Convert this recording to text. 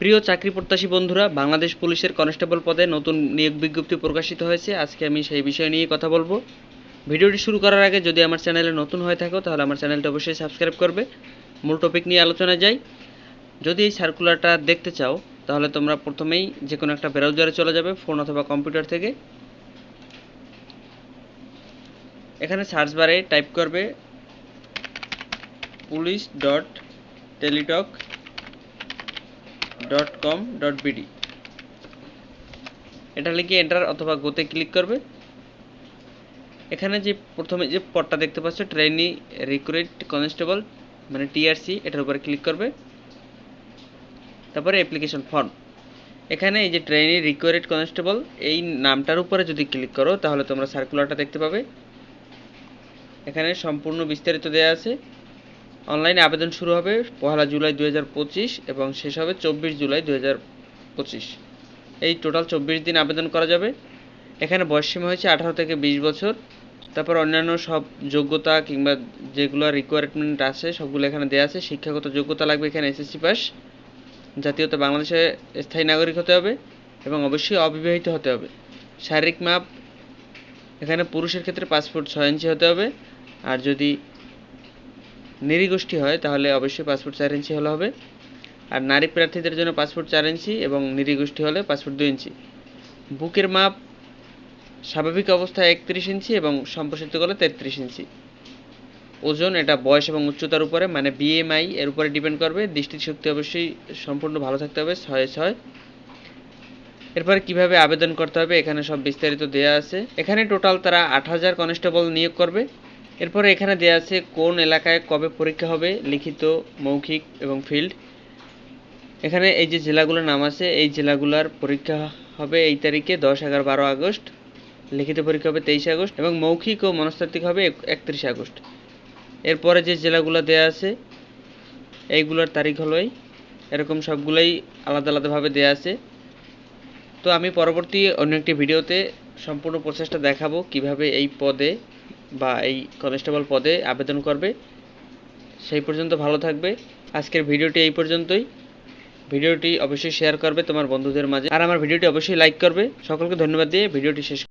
প্রিয় চাকরি প্রত্যাশী বন্ধুরা, বাংলাদেশ পুলিশের কনস্টেবল পদে নতুন নিয়োগ বিজ্ঞপ্তি প্রকাশিত হয়েছে। আজকে আমি সেই বিষয় নিয়ে কথা বলব। ভিডিওটি শুরু করার আগে যদি আমার চ্যানেলে নতুন হয়ে থাকো, তাহলে আমার চ্যানেলটা অবশ্যই সাবস্ক্রাইব করবে। মূল টপিক নিয়ে আলোচনায় যাই। যদি এই সার্কুলারটা দেখতে চাও, তাহলে তোমরা প্রথমেই যে কোনো একটা ব্রাউজারে চলে যাবে, ফোন অথবা কম্পিউটার থেকে। এখানে সার্চ বারে টাইপ করবে police dot Teletalk dot com dot BD এটা লিখে এন্টার অথবা গোতে ক্লিক করবে। এখানে যে প্রথমে যে পদটা দেখতে পাচ্ছ ট্রেনি রিক্রুইট কনস্টেবল মানে টিআরসি এটার উপরে ক্লিক করবে। তারপরে অ্যাপ্লিকেশন ফর্ম এখানে এই যে ট্রেনি রিক্রুইট কনস্টেবল এই নামটার উপরে যদি ক্লিক করো, তাহলে তোমরা সার্কুলারটা দেখতে পাবে। এখানে সম্পূর্ণ বিস্তারিত দেওয়া আছে। অনলাইনে আবেদন শুরু হবে পহেলা জুলাই দুই হাজার পঁচিশ এবং শেষ হবে চব্বিশ জুলাই দু হাজার পঁচিশ। এই টোটাল চব্বিশ দিন আবেদন করা যাবে। এখানে বয়সসীমা হয়েছে আঠারো থেকে বিশ বছর। তারপর অন্যান্য সব যোগ্যতা কিংবা যেগুলো রিকোয়ারমেন্ট আছে, সবগুলো এখানে দেওয়া আছে। শিক্ষাগত যোগ্যতা লাগবে এখানে এসএসসি পাস জাতীয়তা বাংলাদেশে স্থায়ী নাগরিক হতে হবে এবং অবশ্যই অবিবাহিত হতে হবে। শারীরিক মাপ, এখানে পুরুষের ক্ষেত্রে পাসপোর্ট ছয় ইঞ্চি হতে হবে। আর যদি নৃগোষ্ঠী হয়, তাহলে অবশ্যই পাসপোর্ট চার ইঞ্চি হলে হবে। আর নারী প্রার্থীদের জন্য পাসপোর্ট চার ইঞ্চি এবং নৃগোষ্ঠী হলে পাসপোর্ট দুই ইঞ্চি। বুকের মাপ স্বাভাবিক অবস্থায় একত্রিশ ইঞ্চি এবং সম্প্রসারিত করলে তেত্রিশ ইঞ্চি। ওজন, এটা বয়স এবং উচ্চতার উপরে মানে বিএমআই এর উপরে ডিপেন্ড করবে। দৃষ্টিশক্তি অবশ্যই সম্পূর্ণ ভালো থাকতে হবে, ছয় ছয়। এরপরে কীভাবে আবেদন করতে হবে, এখানে সব বিস্তারিত দেওয়া আছে। এখানে টোটাল তারা আট হাজার কনস্টেবল নিয়োগ করবে। এরপরে এখানে দেওয়া আছে কোন এলাকায় কবে পরীক্ষা হবে, লিখিত, মৌখিক এবং ফিল্ড। এখানে এই যে জেলাগুলোর নাম আছে, এই জেলাগুলোর পরীক্ষা হবে এই তারিখে দশ, এগারো, বারো আগস্ট। লিখিত পরীক্ষা হবে তেইশে আগস্ট এবং মৌখিক ও মনস্তাত্ত্বিক হবে একত্রিশে আগস্ট। এরপরে যে জেলাগুলো দেওয়া আছে, এইগুলোর তারিখ হলো এই। এরকম সবগুলোই আলাদা আলাদাভাবে দেওয়া আছে। তো আমি পরবর্তী অন্য একটি ভিডিওতে সম্পূর্ণ প্রসেসটা দেখাবো কীভাবে এই পদে বা এই কনস্টেবল পদে আবেদন করবে। সেই পর্যন্ত ভালো থাকবে। আজকের ভিডিওটি এই পর্যন্তই। ভিডিওটি অবশ্যই শেয়ার করবে তোমার বন্ধুদের মাঝে। আর আমার ভিডিওটি অবশ্যই লাইক করবে। সকলকে ধন্যবাদ দিয়ে ভিডিওটি শেষ